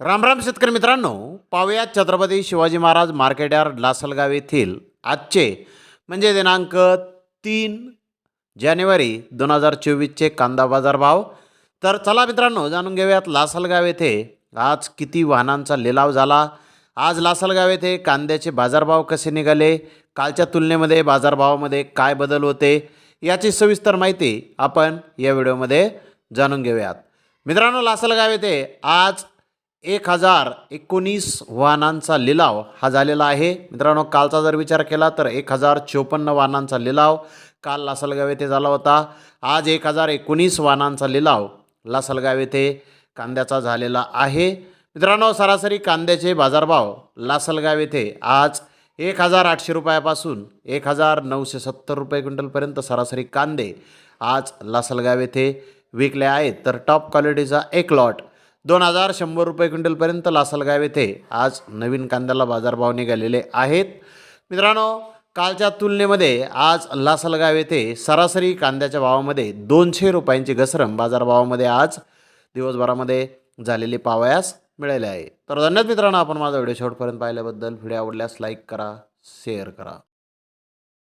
रामराम शेतकरी मित्रांनो पाहुयात छत्रपती शिवाजी महाराज मार्केटयार्ड लासलगाव येथील आजचे म्हणजे दिनांक तीन जानेवारी दोन हजार चोवीसचे कांदा बाजार भाव. तर चला मित्रांनो जाणून घेऊयात लासलगाव येथे आज किती वाहनांचा लिलाव झाला. आज लासलगाव येथे कांद्याचे बाजारभाव कसे निघाले? कालच्या तुलनेमध्ये बाजारभावामध्ये काय बदल होते? याची सविस्तर माहिती आपण या व्हिडिओमध्ये जाणून घेऊयात. मित्रांनो लासलगाव येथे आज एक हजार एकोणीस वाहनांचा लिलाव हा झालेला आहे. मित्रांनो कालचा जर विचार केला तर एक हजार चोपन्न वाहनांचा लिलाव काल लासलगाव येथे झाला होता. आज एक हजार एकोणीस वाहनांचा लिलाव लासलगाव येथे कांद्याचा झालेला आहे. मित्रांनो सरासरी कांद्याचे बाजारभाव लासलगाव येथे आज एक हजार आठशे रुपयापासून एक हजार नऊशे सत्तर रुपये क्विंटलपर्यंत सरासरी कांदे आज लासलगाव येथे विकले आहेत. तर टॉप क्वालिटीचा एक लॉट दोन हजार शंभर रुपये क्विंटलपर्यंत लासलगाव येथे आज नवीन कांद्याला बाजारभाव निघालेले आहेत. मित्रांनो कालच्या तुलनेमध्ये आज लासलगाव येथे सरासरी कांद्याच्या भावामध्ये दोनशे रुपयांची घसरण बाजारभावामध्ये आज दिवसभरामध्ये झालेली पावयास मिळाले आहे. तर धन्यवाद मित्रांनो आपण माझा व्हिडिओ शेवटपर्यंत पाहिल्याबद्दल. व्हिडिओ आवडल्यास लाईक करा शेअर करा.